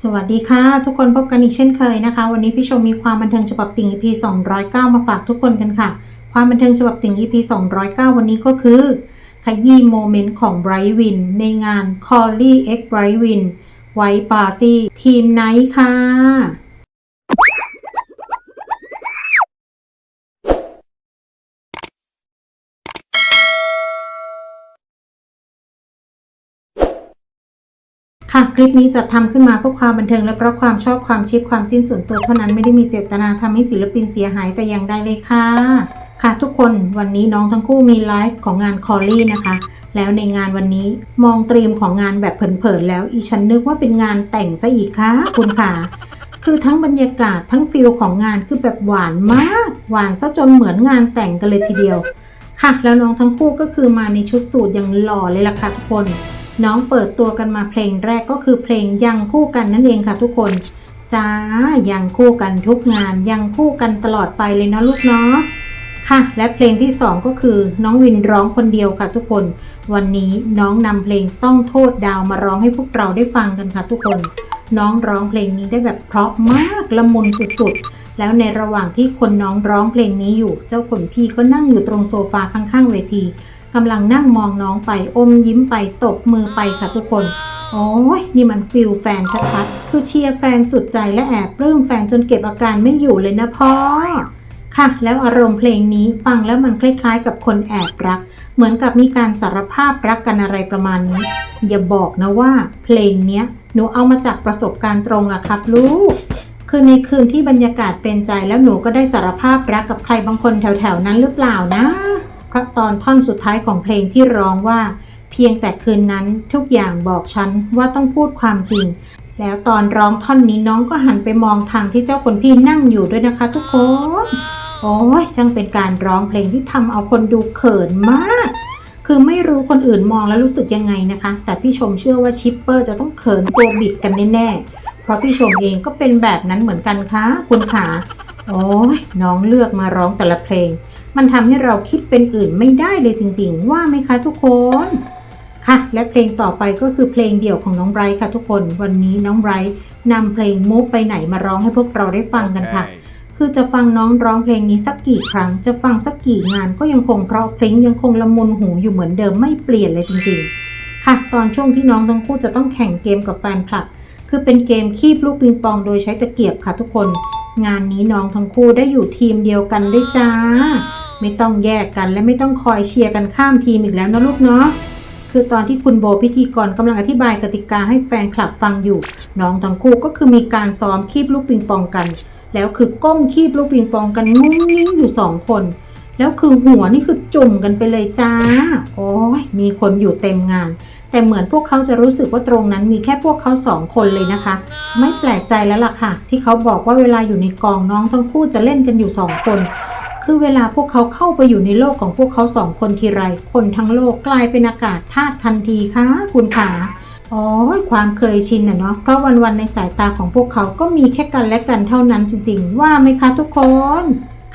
สวัสดีค่ะ ทุกคนพบกันอีกเช่นเคยนะคะ วันนี้พี่ชมมีความบันเทิงฉบับติ่ง EP 209 มาฝากทุกคนกันค่ะ ความบันเทิงฉบับติ่ง EP 209 วันนี้ก็คือ ขยี้โมเมนต์ของไบรท์วิน ในงาน c o l l y X Bright Win ไวปาร์ตี้ทีมไนท์ค่ะ ค่ะ คลิปนี้จัดทำขึ้นมาเพื่อความบันเทิงและเพราะความชอบความชิปความจิ้นส่วนตัวเท่านั้นไม่ได้มีเจตนาทำให้ศิลปินเสียหายแต่อย่างใดเลยค่ะ ค่ะทุกคนวันนี้น้องทั้งคู่มีไลฟ์ของงานคอลลี่นะคะ แล้วในงานวันนี้มองเตรียมของงานแบบเผินๆแล้วอีฉันนึกว่าเป็นงานแต่งซะอีกค่ะคุณค่ะคือทั้งบรรยากาศทั้งฟิลของงานคือแบบหวานมาก หวานซะจนเหมือนงานแต่งกันเลยทีเดียว ค่ะ แล้วน้องทั้งคู่ก็คือมาในชุดสูทอย่างหล่อเลยล่ะค่ะทุกคน น้องเปิดตัวกันมาเพลงแรกก็คือเพลงยังคู่กันนั่นเองค่ะทุกคนจ้ายังคู่กันทุกงานยังคู่กันตลอดไปเลยนะลูกเนาะค่ะ และเพลงที่สองก็คือน้องวินร้องคนเดียวค่ะทุกคน วันนี้น้องนำเพลงต้องโทษดาวมาร้องให้พวกเราได้ฟังกันค่ะทุกคน น้องร้องเพลงนี้ได้แบบเพราะมากละมุนสุดๆ แล้วในระหว่างที่คนน้องร้องเพลงนี้อยู่ เจ้าขนพี่ก็นั่งอยู่ตรงโซฟาข้างๆเวที กำลังนั่งมองน้องไปอมยิ้มไปตบมือไปค่ะทุกคน โอ้ยนี่มันฟิลแฟนชัดๆ คือเชียร์แฟนสุดใจและแอบปลื้มแฟนจนเก็บอาการไม่อยู่เลยนะพ่อค่ะ แล้วอารมณ์เพลงนี้ฟังแล้วมันคล้ายๆ กับคนแอบรัก เหมือนกับมีการสารภาพรักกันอะไรประมาณนี้ อย่าบอกนะว่า เพลงเนี้ยหนูเอามาจากประสบการณ์ตรงอะครับลูกคือในคืนที่บรรยากาศเป็นใจแล้วหนูก็ได้สารภาพรักกับใครบางคนแถวๆนั้นหรือเปล่านะ เพราะตอนท่อนสุดท้ายของเพลงที่ร้องว่า เพียงแต่คืนนั้นทุกอย่างบอกฉันว่าต้องพูดความจริง แล้วตอนร้องท่อนนี้น้องก็หันไปมองทางที่เจ้าคนพี่นั่งอยู่ด้วยนะคะ ทุกคน โอ้ยจังเป็นการร้องเพลงที่ทำเอาคนดูเขินมาก คือไม่รู้คนอื่นมองแล้วรู้สึกยังไงนะคะ แต่พี่ชมเชื่อว่าชิปเปอร์จะต้องเขินตัวบิดกันแน่ๆเพราะพี่ชมเองก็เป็นแบบนั้นเหมือนกันค่ะคุณขาโอ้ยน้องเลือกมาร้องแต่ละเพลง มันทำให้เราคิดเป็นอื่นไม่ได้เลยจริง ๆ ว่าไหมคะทุกคน ค่ะ และเพลงต่อไปก็คือเพลงเดี่ยวของน้องไบรท์ค่ะทุกคน วันนี้น้องไบรท์นำเพลงมูฟไปไหนมาร้องให้พวกเราได้ฟังกันค่ะ คือจะฟังน้องร้องเพลงนี้สักกี่ครั้ง จะฟังสักกี่งานก็ยังคงเพราะพริ้งยังคงละมุนหูอยู่เหมือนเดิมไม่เปลี่ยนเลยจริง ๆ ค่ะ ตอนช่วงที่น้องทั้งคู่จะต้องแข่งเกมกับแฟนคลับ คือเป็นเกมคีบลูกปิงปองโดยใช้ตะเกียบค่ะทุกคน งานนี้น้องทั้งคู่ได้อยู่ทีมเดียวกันได้วยจ้า ไม่ต้องแยกกันและไม่ต้องคอยเชียร์กันข้ามทีมอีกแล้วนะลูกเนาะคือตอนที่คุณโบพิธีกรกำลังอธิบายกติกาให้แฟนคลับฟังอยู่ น้องทั้งคู่ก็คือมีการซ้อมคีบลูกปิงปองกัน แล้วคือก้มคีบลูกปิงปองกันงุ้งนิ้งอยู่สองคน แล้วคือหัวนี่คือจุ่มกันไปเลยจ้า โอ้ยมีคนอยู่เต็มงาน แต่เหมือนพวกเขาจะรู้สึกว่าตรงนั้นมีแค่พวกเขาสองคนเลยนะคะ ไม่แปลกใจแล้วล่ะค่ะ ที่เขาบอกว่าเวลาอยู่ในกองน้องทั้งคู่จะเล่นกันอยู่สองคน คือเวลาพวกเขาเข้าไปอยู่ในโลกของพวกเขาสองคนทีไร คนทั้งโลกกลายเป็นอากาศธาตุทันทีค่ะคุณขาอ๋อความเคยชินน่ะเนาะเพราะวันๆในสายตาของพวกเขาก็มีแค่กันและกันเท่านั้นจริง ๆ ว่าไหมคะทุกคน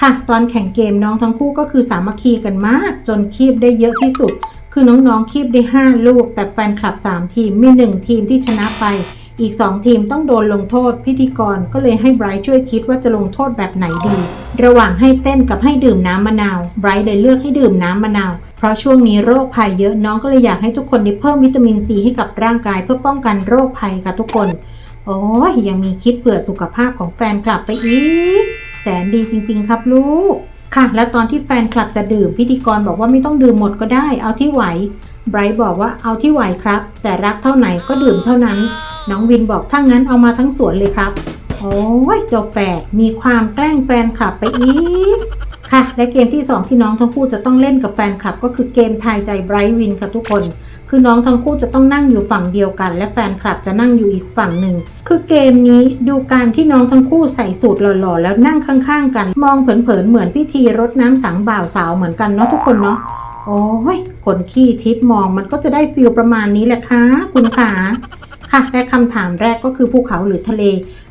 ค่ะ ตอนแข่งเกมน้องทั้งคู่ก็คือสามัคคีกันมาก จนคีบได้เยอะที่สุด คือน้องๆคีบได้ 5 ลูก แต่แฟนคลับ 3 ทีมมี 1 ทีมที่ชนะไป อีก 2 ทีมต้องโดนลงโทษ พิธีกรก็เลยให้ไบรท์ช่วยคิดว่าจะลงโทษแบบไหนดี ระหว่างให้เต้นกับให้ดื่มน้ำมะนาวไบรท์เลยเลือกให้ดื่มน้ำมะนาว เพราะช่วงนี้โรคภัยเยอะน้องก็เลยอยากให้ทุกคนได้เพิ่มวิตามินซีให้กับร่างกายเพื่อป้องกันโรคภัยค่ะทุกคนโอ้ยยังมีคิดเผื่อสุขภาพของแฟนคลับไปอีก แสนดีจริง ๆ ครับลูกค่ะ และตอนที่แฟนคลับจะดื่มพิธีกรบอกว่าไม่ต้องดื่มหมดก็ได้ เอาที่ไหวไบรท์บอกว่าเอาที่ไหวครับ แต่รักเท่าไหนก็ดื่มเท่านั้น น้องวินบอกถ้างั้นเอามาทั้งสวนเลยครับ โอ้ยเจ้าแฝดมีความแกล้งแฟนคลับไปอีก ค่ะ และเกมที่ 2 ที่น้องทั้งคู่จะต้องเล่นกับแฟนคลับ ก็คือเกมทายใจไบรท์วินค่ะทุกคน คือน้องทั้งคู่จะต้องนั่งอยู่ฝั่งเดียวกัน และแฟนคลับจะนั่งอยู่อีกฝั่งหนึ่ง คือเกมนี้ดูการที่น้องทั้งคู่ใส่สูตรหล่อๆ แล้วนั่งข้างๆ กัน มองเผินๆเหมือนพิธีรดน้ำสังบ่าวสาวเหมือนกันเนาะทุกคนเนาะโอ้ยคนขี้ชิปมองมันก็จะได้ฟิลประมาณนี้แหละค่ะคุณขา ค่ะและคำถามแรกก็คือภูเขาหรือทะเล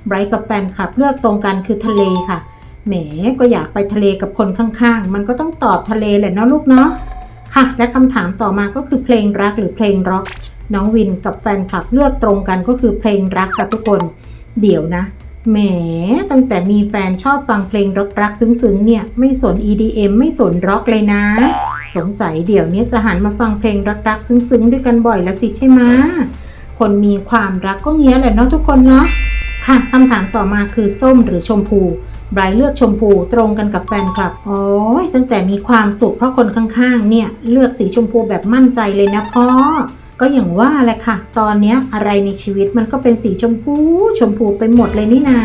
ไบรท์กับแฟนคลับเลือกตรงกันคือทะเลค่ะ แหมก็อยากไปทะเลกับคนข้างๆ มันก็ต้องตอบทะเลแหละเนาะลูกเนาะค่ะ และคำถามต่อมาก็คือเพลงรักหรือเพลงร็อกน้องวินกับแฟนคลับเลือกตรงกันก็คือเพลงรักค่ะทุกคน เดี๋ยวนะแหมตั้งแต่มีแฟนชอบฟังเพลงรักรักๆซึ้งๆเนี่ยไม่สน EDM ไม่สนร็อกเลยนะ สงสัยเดี๋ยวนี้จะหันมาฟังเพลงรักรักๆซึ้งๆด้วยกันบ่อยละสิใช่ไหม คนมีความรักก็เงี้ยแหละเนาะทุกคนเนาะค่ะคำถามต่อมาคือส้มหรือชมพูไบรท์เลือกชมพูตรงกันกับแฟนคลับโอ้ยตั้งแต่มีความสุขเพราะคนข้างๆ เนี่ย เลือกสีชมพูแบบมั่นใจเลยนะพ่อก็อย่างว่าแหละค่ะ ตอนนี้อะไรในชีวิตมันก็เป็นสีชมพู ชมพูไปหมดเลยนี่นา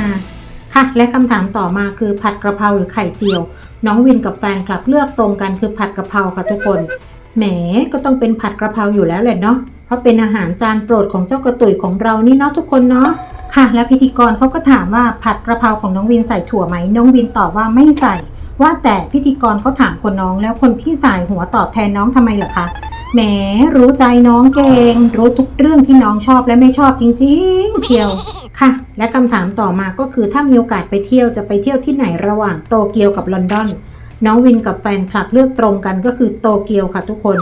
ค่ะ และคำถามต่อมาคือผัดกระเพราหรือไข่เจียว น้องวินกับแฟนคลับเลือกตรงกันคือผัดกระเพราค่ะทุกคน แหมก็ต้องเป็นผัดกระเพราอยู่แล้วแหละเนาะ ราะเป็นอาหารจานโปรดของเจ้ากระตุยของเรานี่เนาะทุกคนเนาะค่ะ และพิธีกรเขาก็ถามว่าผัดกระเพราของน้องวินใส่ถั่วไหมน้องวินตอบว่าไม่ใส่ ว่าแต่พิธีกรเขาถามคนน้องแล้วคนพี่สายหัวตอบแทนน้องทำไมเหรอคะแหมรู้ใจน้องเก่งรู้ทุกเรื่องที่น้องชอบและไม่ชอบจริงๆ เชียวค่ะ และคำถามต่อมาก็คือถ้ามีโอกาสไปเที่ยวจะไปเที่ยวที่ไหนระหว่างโตเกียวกับลอนดอนน้องวินกับแฟนคลับเลือกตรงกันก็คือโตเกียวค่ะทุกคน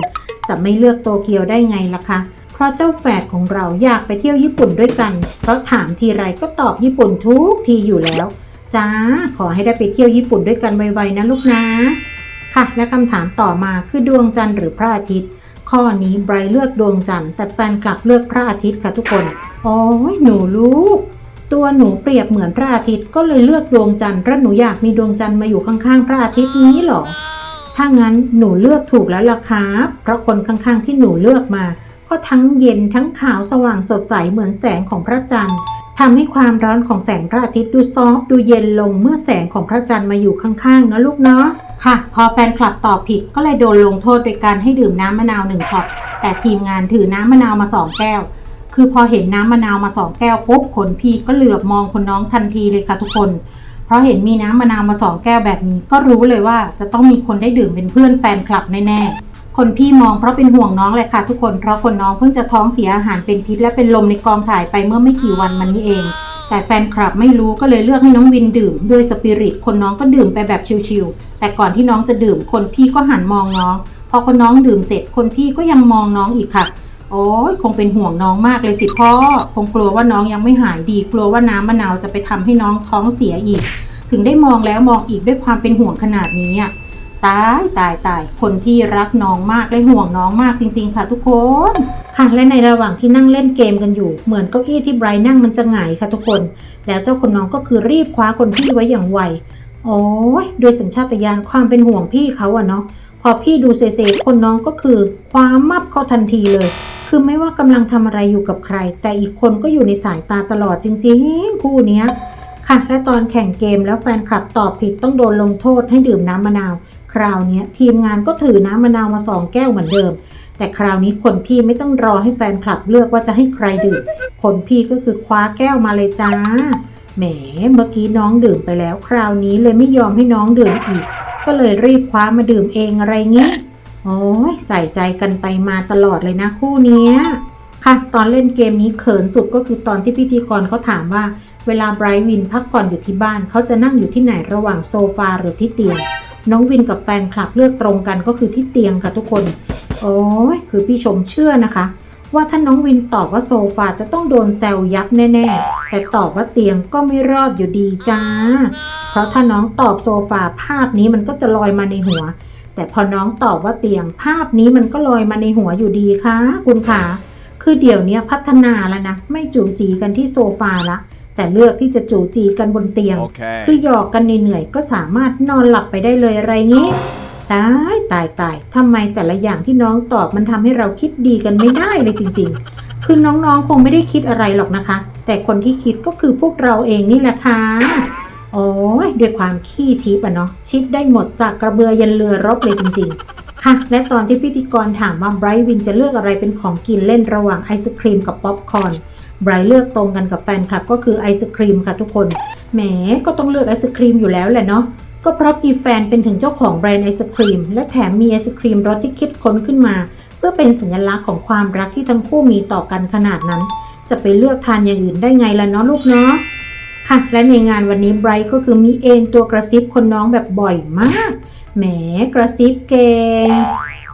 จะไม่เลือกโตเกียวได้ไงล่ะคะ เพราะเจ้าแฝดของเราอยากไปเที่ยวญี่ปุ่นด้วยกัน เพราะถามทีไรก็ตอบญี่ปุ่นทุกทีอยู่แล้ว จ้า ขอให้ได้ไปเที่ยวญี่ปุ่นด้วยกันไวๆนะลูกนะ ค่ะ และคำถามต่อมาคือดวงจันทร์หรือพระอาทิตย์ ข้อนี้ไบร์เลือกดวงจันทร์แต่แฟนคลับเลือกพระอาทิตย์ค่ะทุกคน โอ้ยหนูลูก ตัวหนูเปรียบเหมือนพระอาทิตย์ก็เลยเลือกดวงจันทร์เพราะหนูอยากมีดวงจันทร์มาอยู่ข้างๆพระอาทิตย์นี้เหรอถ้างั้นหนูเลือกถูกแล้วล่ะครับเพราะคนข้างๆที่หนูเลือกมา ก็ทั้งเย็นทั้งขาวสว่างสดใสเหมือนแสงของพระจันทร์ทำให้ความร้อนของแสงพระอาทิตย์ดูซอฟดูเย็นลงเมื่อแสงของพระจันทร์มาอยู่ข้างๆนะลูกเนาะค่ะ พอแฟนคลับตอบผิดก็เลยโดนลงโทษโดยการให้ดื่มน้ำมะนาวหนึ่งช็อตแต่ทีมงานถือน้ำมะนาวมาสองแก้ว คือพอเห็นน้ำมะนาวมาสองแก้วปุ๊บคนพี่ก็เหลือบมองคนน้องทันทีเลยค่ะทุกคน เพราะเห็นมีน้ำมะนาวมาสองแก้วแบบนี้ ก็รู้เลยว่าจะต้องมีคนได้ดื่มเป็นเพื่อนแฟนคลับแน่ๆ คนพี่มองเพราะเป็นห่วงน้องแหละค่ะทุกคนเพราะคนน้องเพิ่งจะท้องเสียอาหารเป็นพิษและเป็นลมในกองถ่ายไปเมื่อไม่กี่วันมานี้เอง แต่แฟนคลับไม่รู้ก็เลยเลือกให้น้องวินดื่มด้วยสปิริตคนน้องก็ดื่มไปแบบชิวๆแต่ก่อนที่น้องจะดื่ม คนพี่ก็หันมองน้อง พอคนน้องดื่มเสร็จคนพี่ก็ยังมองน้องอีกค่ะ โอ้ยคงเป็นห่วงน้องมากเลยสิพ่อคงกลัวว่าน้องยังไม่หายดี กลัวว่าน้ำมะนาวจะไปทำให้น้องท้องเสียอีก ถึงได้มองแล้วมองอีกด้วยความเป็นห่วงขนาดนี้อะ ตายตายตายคนที่รักน้องมากและห่วงน้องมากจริง ๆ ค่ะทุกคนค่ะและในระหว่างที่นั่งเล่นเกมกันอยู่ เหมือนเก้าอี้ที่ไบรท์นั่งมันจะหงายค่ะทุกคน แล้วเจ้าคนน้องก็คือรีบคว้าคนพี่ไว้อย่างไวโอ้ยโดยสัญชาตญาณความเป็นห่วงพี่เขาอะเนาะพอพี่ดูเซๆคนน้องก็คือคว้ามับเขาทันทีเลย คือไม่ว่ากำลังทำอะไรอยู่กับใคร แต่อีกคนก็อยู่ในสายตาตลอดจริง ๆ คู่เนี้ยค่ะและตอนแข่งเกมแล้วแฟนคลับตอบผิดต้องโดนลงโทษให้ดื่มน้ำมะนาว คราวนี้ทีมงานก็ถือน้ำมะนาวมาสองแก้วเหมือนเดิม แต่คราวนี้คนพี่ไม่ต้องรอให้แฟนคลับเลือกว่าจะให้ใครดื่ม คนพี่ก็คือคว้าแก้วมาเลยจ้า แหม เมื่อกี้น้องดื่มไปแล้ว คราวนี้เลยไม่ยอมให้น้องดื่มอีก ก็เลยรีบคว้ามาดื่มเองอะไรเงี้ย โอ้ยใส่ใจกันไปมาตลอดเลยนะคู่เนี้ยค่ะ ตอนเล่นเกมนี้เขินสุดก็คือตอนที่พิธีกรเขาถามว่า เวลาไบรท์วินพักผ่อนอยู่ที่บ้านเขาจะนั่งอยู่ที่ไหนระหว่างโซฟาหรือที่เตียง น้องวินกับแฟนคลับเลือกตรงกันก็คือที่เตียงค่ะทุกคน โอ้ยคือพี่ชมเชื่อนะคะ ว่าถ้าน้องวินตอบว่าโซฟาจะต้องโดนแซวยับแน่ๆ แต่ตอบว่าเตียงก็ไม่รอดอยู่ดีจ้า เพราะถ้าน้องตอบโซฟาภาพนี้มันก็จะลอยมาในหัว แต่พอน้องตอบว่าเตียงภาพนี้มันก็ลอยมาในหัวอยู่ดีค่ะคุณขาคือเดี๋ยวนี้พัฒนาแล้วนะไม่จูจีกันที่โซฟาละ แต่เลือกที่จะจูจีกันบนเตียง Okay. คือหยอกกันเหนื่อยๆก็สามารถนอนหลับไปได้เลยอะไรงี้ ตายตายตายทำไมแต่ละอย่างที่น้องตอบมันทำให้เราคิดดีกันไม่ได้เลยจริง ๆ คือน้องๆคงไม่ได้คิดอะไรหรอกนะคะ แต่คนที่คิดก็คือพวกเราเองนี่แหละค่ะโอ้ยด้วยความขี้ชิปอะเนาะชิปได้หมดสักกระเบือยันเรือรบเลยจริง ๆค่ะ และตอนที่พิธีกรถามว่าไบรท์วินจะเลือกอะไรเป็นของกินเล่นระหว่างไอศครีมกับป๊อปคอร์น ไบรท์เลือกตรงกันกับแฟนคลับก็คือไอศครีมค่ะทุกคน แหมก็ต้องเลือกไอศครีมอยู่แล้วแหละเนาะ ก็เพราะมีแฟนเป็นถึงเจ้าของแบรนด์ไอศครีม และแถมมีไอศครีมรสที่คิดค้นขึ้นมา เพื่อเป็นสัญลักษณ์ของความรักที่ทั้งคู่มีต่อกันขนาดนั้น จะไปเลือกทานอย่างอื่นได้ไงล่ะเนาะลูกเนาะค่ะและในงานวันนี้ไบรท์ก็คือมีเอนตัวกระซิบคนน้องแบบบ่อยมาก แหมกระซิบเก่ง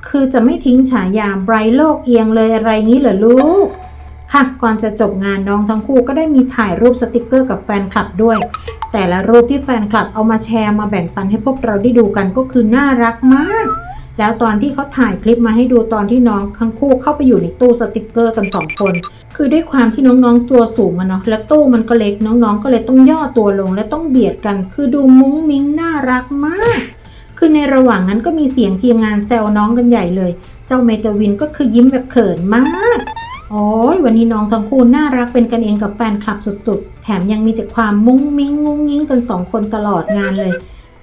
คืคือจะไม่ทิ้งฉายาไบรท์โลกเอียงเลยอะไรงี้เหรอลูก ค่ะก่อนจะจบงานน้องทั้งคู่ก็ได้มีถ่ายรูปสติกเกอร์กับแฟนคลับด้วย แต่ละรูปที่แฟนคลับเอามาแชร์มาแบ่งปันให้พวกเราได้ดูกันก็คือน่ารักมาก แล้วตอนที่เขาถ่ายคลิปมาให้ดูตอนที่น้องทั้งคู่เข้าไปอยู่ในตู้สติกเกอร์กันสองคน คือด้วยความที่น้องๆตัวสูงอะเนาะและตู้มันก็เล็กน้องๆ ก็เลยต้องย่อตัวลงและต้องเบียดกัน คือดูมุ้งมิ้งน่ารักมาก คือในระหว่างนั้นก็มีเสียงทีมงานแซวน้องกันใหญ่เลย เจ้าเมตาวินก็คือยิ้มแบบเขินมาก โอ้ยวันนี้น้องทั้งคู่น่ารักเป็นกันเองกับแฟนคลับสุดๆ แถมยังมีแต่ความมุ้งมิ้งงุ้งงิ้งกันสองคนตลอดงานเลย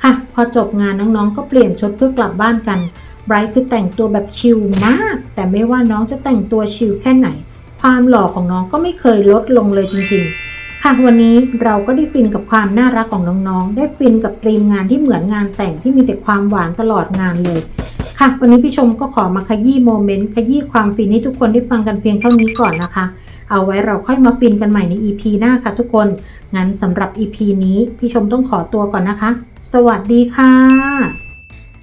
ค่ะ พอจบงานน้องๆ ก็เปลี่ยนชุดเพื่อกลับบ้านกันไบรท์คือแต่งตัวแบบชิลมาก แต่ไม่ว่าน้องจะแต่งตัวชิลแค่ไหน ความหล่อของน้องก็ไม่เคยลดลงเลยจริงๆ ค่ะวันนี้เราก็ได้ฟินกับความน่ารักของน้องๆ ได้ฟินกับตรีมงานที่เหมือนงานแต่งที่มีแต่ความหวานตลอดงานเลย ค่ะ วันนี้พี่ชมก็ขอมาขยี้โมเมนต์ขยี้ความฟินให้ทุกคนได้ฟังกันเพียงเท่านี้ก่อนนะคะ เอาไว้เราค่อยมาฟินกันใหม่ใน EP หน้าค่ะทุกคน งั้นสำหรับ EP นี้พี่ชมต้องขอตัวก่อนนะคะ สวัสดีค่ะ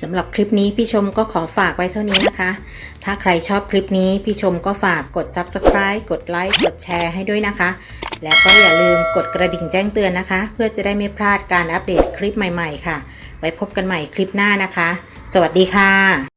สำหรับคลิปนี้พี่ชมก็ขอฝากไว้เท่านี้นะคะ ถ้าใครชอบคลิปนี้พี่ชมก็ฝากกด Subscribe กดไลค์กดแชร์ให้ด้วยนะคะ แล้วก็อย่าลืมกดกระดิ่งแจ้งเตือนนะคะ เพื่อจะได้ไม่พลาดการอัปเดตคลิปใหม่ๆ ค่ะ ไว้พบกันใหม่คลิปหน้านะคะ สวัสดีค่ะ